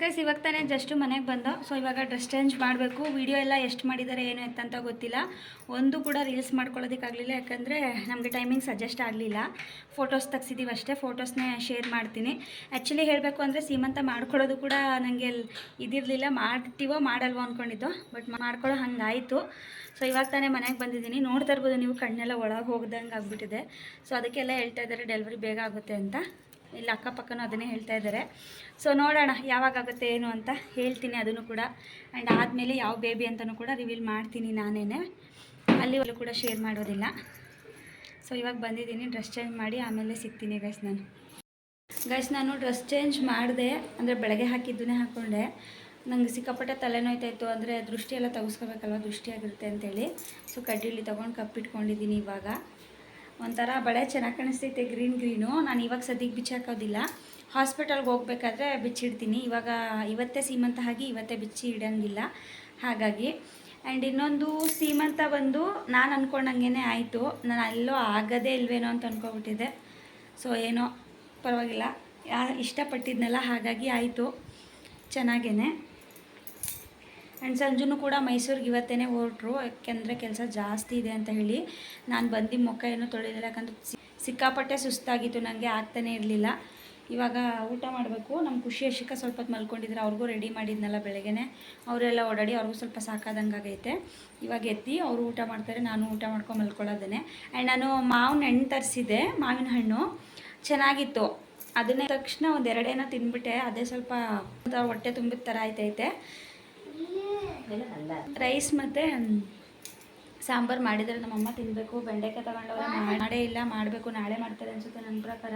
Guys ಇವಾಗ ತಾನೇ ಜಸ್ಟ್ ಮನೆಗೆ ಬಂದು ಸೊ ಇವಾಗ ಡ್ರೆಸ್ ಚೇಂಜ್ ಮಾಡಬೇಕು. ವಿಡಿಯೋ ಎಲ್ಲ ಎಷ್ಟು ಮಾಡಿದ್ದಾರೆ ಏನು ಎತ್ತಂತ ಗೊತ್ತಿಲ್ಲ. ಒಂದು ಕೂಡ ರೀಲ್ಸ್ ಮಾಡ್ಕೊಳ್ಳೋದಕ್ಕಾಗಲಿಲ್ಲ, ಯಾಕಂದರೆ ನಮಗೆ ಟೈಮಿಂಗ್ ಸಜೆಸ್ಟ್ ಆಗಲಿಲ್ಲ. ಫೋಟೋಸ್ ತೆಗ್ಸಿದ್ದೀವಿ ಅಷ್ಟೇ ಫೋಟೋಸ್ನೇ ಶೇರ್ ಮಾಡ್ತೀನಿ. ಆ್ಯಕ್ಚುಲಿ ಹೇಳಬೇಕು ಅಂದರೆ ಸೀಮಂತ ಮಾಡ್ಕೊಳ್ಳೋದು ಕೂಡ ನನಗೆ ಇದಿರಲಿಲ್ಲ, ಮಾಡ್ತೀವೋ ಮಾಡಲ್ವೋ ಅಂದ್ಕೊಂಡಿದ್ದು ಬಟ್ ಮಾಡ್ಕೊಳ್ಳೋ ಹಂಗಾಯಿತು. ಸೊ ಇವಾಗ ತಾನೇ ಮನೆಗೆ ಬಂದಿದ್ದೀನಿ. ನೋಡ್ತಾ ಇರ್ಬೋದು ನೀವು ಕಣ್ಣೆಲ್ಲ ಒಳಗೆ ಹೋಗ್ದಂಗೆ ಆಗಿಬಿಟ್ಟಿದೆ. ಸೊ ಅದಕ್ಕೆಲ್ಲ ಹೇಳ್ತಾ ಇದ್ದಾರೆ ಡೆಲಿವರಿ ಬೇಗ ಆಗುತ್ತೆ ಅಂತ. ಇಲ್ಲಿ ಅಕ್ಕಪಕ್ಕನೂ ಅದನ್ನೇ ಹೇಳ್ತಾ ಇದ್ದಾರೆ. ಸೊ ನೋಡೋಣ ಯಾವಾಗ ಆಗುತ್ತೆ ಏನು ಅಂತ ಹೇಳ್ತೀನಿ ಅದನ್ನು ಕೂಡ. ಆ್ಯಂಡ್ ಆದಮೇಲೆ ಯಾವ ಬೇಬಿ ಅಂತಲೂ ಕೂಡ ರಿವೀಲ್ ಮಾಡ್ತೀನಿ ನಾನೇ ಅಲ್ಲಿ ಕೂಡ ಶೇರ್ ಮಾಡೋದಿಲ್ಲ. ಸೊ ಇವಾಗ ಬಂದಿದ್ದೀನಿ ಡ್ರೆಸ್ ಚೇಂಜ್ ಮಾಡಿ ಆಮೇಲೆ ಸಿಗ್ತೀನಿ ಗೈಸ್ ನಾನು. ಗೈಸ್ ನಾನು ಡ್ರೆಸ್ ಚೇಂಜ್ ಮಾಡಿದೆ, ಅಂದರೆ ಬೆಳಗ್ಗೆ ಹಾಕಿದ್ದನ್ನೇ ಹಾಕ್ಕೊಂಡೆ ನಂಗೆ ಸಿಕ್ಕಾಪಟ್ಟೆ ತಲೆನೋಯ್ತಾಯಿತ್ತು ಅಂದರೆ ದೃಷ್ಟಿಯೆಲ್ಲ ತೆಗೆಸ್ಕೋಬೇಕಲ್ವ, ದೃಷ್ಟಿಯಾಗಿರುತ್ತೆ ಅಂತೇಳಿ. ಸೊ ಕಡ್ಡಿಲಿ ತೊಗೊಂಡು ಕಪ್ಪಿಟ್ಕೊಂಡಿದ್ದೀನಿ ಇವಾಗ. ಒಂಥರ ಬಳೆ ಚೆನ್ನಾಗಿ ಕಾಣಿಸ್ತೈತೆ, ಗ್ರೀನ್ ಗ್ರೀನು. ನಾನು ಇವಾಗ ಸದ್ಯಕ್ಕೆ ಬಿಚ್ಚಾಕೋದಿಲ್ಲ. ಹಾಸ್ಪಿಟಲ್ಗೆ ಹೋಗ್ಬೇಕಾದ್ರೆ ಬಿಚ್ಚಿಡ್ತೀನಿ. ಇವಾಗ ಇವತ್ತೇ ಸೀಮಂತ ಆಗಿ ಇವತ್ತೇ ಬಿಚ್ಚಿ ಇಡೋಂಗಿಲ್ಲ. ಹಾಗಾಗಿ ಆ್ಯಂಡ್ ಇನ್ನೊಂದು ಸೀಮಂತ ಬಂದು ನಾನು ಅಂದ್ಕೊಂಡಂಗೆ ಆಯಿತು. ನಾನು ಅಲ್ಲೋ ಆಗದೇ ಇಲ್ವೇನೋ ಅಂತ ಅಂದ್ಕೊಬಿಟ್ಟಿದ್ದೆ ಸೊ ಏನೋ ಪರವಾಗಿಲ್ಲ. ಇಷ್ಟಪಟ್ಟಿದ್ನಲ್ಲ, ಹಾಗಾಗಿ ಆಯಿತು. ಚೆನ್ನಾಗೇ ಆ್ಯಂಡ್ ಸಂಜುನು ಕೂಡ ಮೈಸೂರಿಗೆ ಇವತ್ತೇ ಹೊರಟ್ರು, ಯಾಕೆಂದರೆ ಕೆಲಸ ಜಾಸ್ತಿ ಇದೆ ಅಂತ ಹೇಳಿ. ನಾನು ಬಂದು ಮುಖ ಏನೂ ತೊಳಿಲಿಲ್ಲ, ಯಾಕಂದ್ರೆ ಸಿಕ್ಕಾಪಟ್ಟೆ ಸುಸ್ತಾಗಿತ್ತು ನನಗೆ ಆಗ್ತಾನೇ ಇರಲಿಲ್ಲ. ಇವಾಗ ಊಟ ಮಾಡಬೇಕು ನಮ್ಮ ಖುಷಿ ಅಶಿಕ ಸ್ವಲ್ಪ ಹೊತ್ತು ಮಲ್ಕೊಂಡಿದ್ರೆ, ಅವ್ರಿಗೂ ರೆಡಿ ಮಾಡಿದ್ನಲ್ಲ ಬೆಳಗ್ಗೆ ಅವರೆಲ್ಲ ಓಡಾಡಿ ಅವ್ರಿಗೂ ಸ್ವಲ್ಪ ಸಾಕಾದಂಗೆ ಆಗೈತೆ. ಇವಾಗ ಎದ್ದು ಅವರು ಊಟ ಮಾಡ್ತಾರೆ, ನಾನು ಊಟ ಮಾಡ್ಕೊಂಡು ಮಲ್ಕೊಳ್ಳೋದೇನೆ ಆ್ಯಂಡ್ ನಾನು ಮಾವಿನ ಹಣ್ಣು ತರಿಸಿದೆ ಮಾವಿನ ಹಣ್ಣು. ಚೆನ್ನಾಗಿತ್ತು. ಅದನ್ನೇ ತಕ್ಷಣ ಒಂದೆರಡೇನೋ ತಿಂದ್ಬಿಟ್ಟೆ, ಅದೇ ಸ್ವಲ್ಪ ಹೊಟ್ಟೆ ತುಂಬಿದ ಥರ ಆಯ್ತೈತೆ. ರೈಸ್ ಮತ್ತು ಸಾಂಬಾರು ಮಾಡಿದರೆ ನಮ್ಮಮ್ಮ ತಿನ್ನಬೇಕು ಬೆಂಡೆಕಾಯಿ ತಗೊಂಡವ್ರೆ ಮಾಡೇ ಇಲ್ಲ, ಮಾಡಬೇಕು, ನಾಳೆ ಮಾಡ್ತಾರೆ ಅನ್ಸುತ್ತೆ ನನ್ನ ಪ್ರಕಾರ.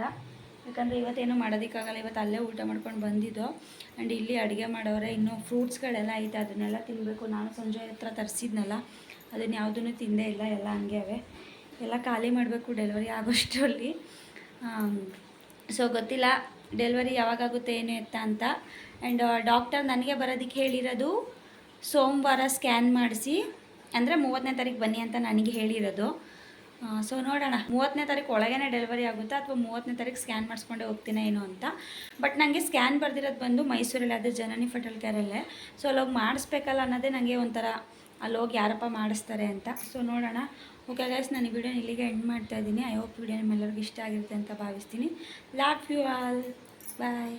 ಯಾಕಂದರೆ ಇವತ್ತೇನು ಮಾಡೋದಕ್ಕಾಗಲ್ಲ, ಇವತ್ತು ಅಲ್ಲೇ ಊಟ ಮಾಡ್ಕೊಂಡು ಬಂದಿದ್ದು. ಆ್ಯಂಡ್ ಇಲ್ಲಿ ಅಡುಗೆ ಮಾಡೋರೆ, ಇನ್ನೂ ಫ್ರೂಟ್ಸ್ಗಳೆಲ್ಲ ಐತೆ, ಅದನ್ನೆಲ್ಲ ತಿನ್ನಬೇಕು ನಾನು ಸಂಜೆ ಹತ್ರ ತರಿಸಿದ್ನಲ್ಲ, ಅದನ್ನು ಯಾವುದೂ ತಿಂದೇ ಇಲ್ಲ, ಎಲ್ಲ ಹಂಗೆ ಅವೆ. ಎಲ್ಲ ಖಾಲಿ ಮಾಡಬೇಕು ಡೆಲಿವರಿ ಆಗೋಷ್ಟರಲ್ಲಿ. ಸೊ ಗೊತ್ತಿಲ್ಲ, ಡೆಲಿವರಿ ಯಾವಾಗಾಗುತ್ತೆ, ಏನು ಎತ್ತ ಅಂತ. ಆ್ಯಂಡ್ ಡಾಕ್ಟರ್ ನನಗೆ ಬರೋದಕ್ಕೆ ಹೇಳಿರೋದು ಸೋಮವಾರ ಸ್ಕ್ಯಾನ್ ಮಾಡಿಸಿ, ಅಂದರೆ ಮೂವತ್ತನೇ ತಾರೀಕು ಬನ್ನಿ ಅಂತ ನನಗೆ ಹೇಳಿರೋದು. ಸೊ ನೋಡೋಣ, ಮೂವತ್ತನೇ ತಾರೀಕು ಒಳಗೇನೆ ಡೆಲಿವರಿ ಆಗುತ್ತಾ ಅಥವಾ ಮೂವತ್ತನೇ ತಾರೀಕು ಸ್ಕ್ಯಾನ್ ಮಾಡಿಸ್ಕೊಂಡೆ ಹೋಗ್ತೀನ ಏನು ಅಂತ. ಬಟ್ ನನಗೆ ಸ್ಕ್ಯಾನ್ ಬರ್ದಿರೋದು ಬಂದು ಮೈಸೂರಲ್ಲಿ, ಅದೇ ಜನನಿ ಫಟಲ್ ಕೇರಲ್ಲೇ ಸೊ ಅಲ್ಲೋಗಿ ಮಾಡಿಸ್ಬೇಕಲ್ಲ ಅನ್ನೋದೇ ನನಗೆ ಒಂಥರ ಅಲ್ಲೋಗಿ ಯಾರಪ್ಪ ಮಾಡಿಸ್ತಾರೆ ಅಂತ. ಸೊ ನೋಡೋಣ. ಓಕೆ ಗೈಸ್ ನಾನು ಈ ವಿಡಿಯೋ ಇಲ್ಲಿಗೆ ಎಂಡ್ ಮಾಡ್ತಾ ಇದ್ದೀನಿ. ಐ ಹೋಪ್ ವಿಡಿಯೋ ನಿಮ್ಮೆಲ್ಲರಿಗೂ ಇಷ್ಟ ಆಗಿರುತ್ತೆ ಅಂತ ಭಾವಿಸ್ತೀನಿ. Lot you all bye